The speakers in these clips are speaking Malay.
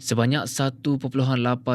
Sebanyak 1.8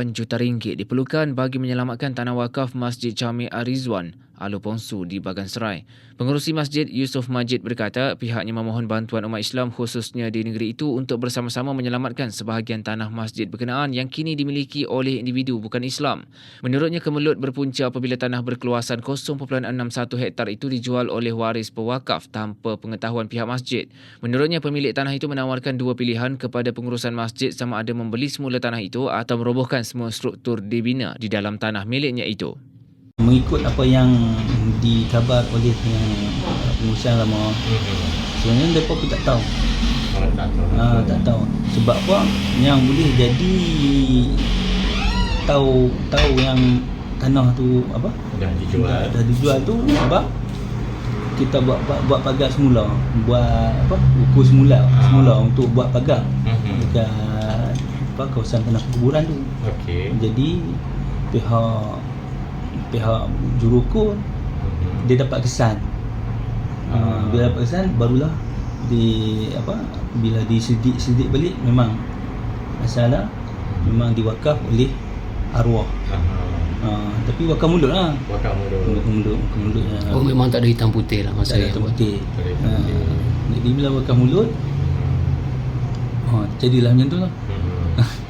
juta ringgit diperlukan bagi menyelamatkan tanah wakaf Masjid Jami' Arizwan Alu Pongsu di Bagan Serai. Pengerusi masjid Yusof Majid berkata pihaknya memohon bantuan umat Islam khususnya di negeri itu untuk bersama-sama menyelamatkan sebahagian tanah masjid berkenaan yang kini dimiliki oleh individu bukan Islam. Menurutnya kemelut berpunca apabila tanah berkeluasan 0.61 hektar itu dijual oleh waris pewakaf tanpa pengetahuan pihak masjid. Menurutnya pemilik tanah itu menawarkan dua pilihan kepada pengurusan masjid sama ada membeli semula tanah itu atau merobohkan semua struktur dibina di dalam tanah miliknya itu. Mengikut apa yang dikabar oleh yang pengurusan lama. Sebenarnya mereka pun tak tahu. Oh, tak tahu. ha, tak tahu. Sebab apa? Yang boleh jadi tahu tahu yang tanah tu apa? Dah dijual. dah, dah dijual tu sebab kita buat buat, buat pagar semula. Buat apa? Ukur semula. Semula untuk buat pagar. Mhm. dekat apa kawasan tanah kuburan tu. Okey. jadi pihak pihak jurukur Mhm. dia dapat kesan Ah. uh, bila dapat kesan barulah di apa bila disedik-sedik balik memang masalah memang diwakaf oleh arwah uh, tapi wakaf mulut lah Wakaf mulut. wakaf mulut wakaf mulut uh, Oh memang tak ada hitam putih lah masa tak ada hitam putih. uh, jadi bila wakaf mulut uh, jadilah macam tu lah Mhm.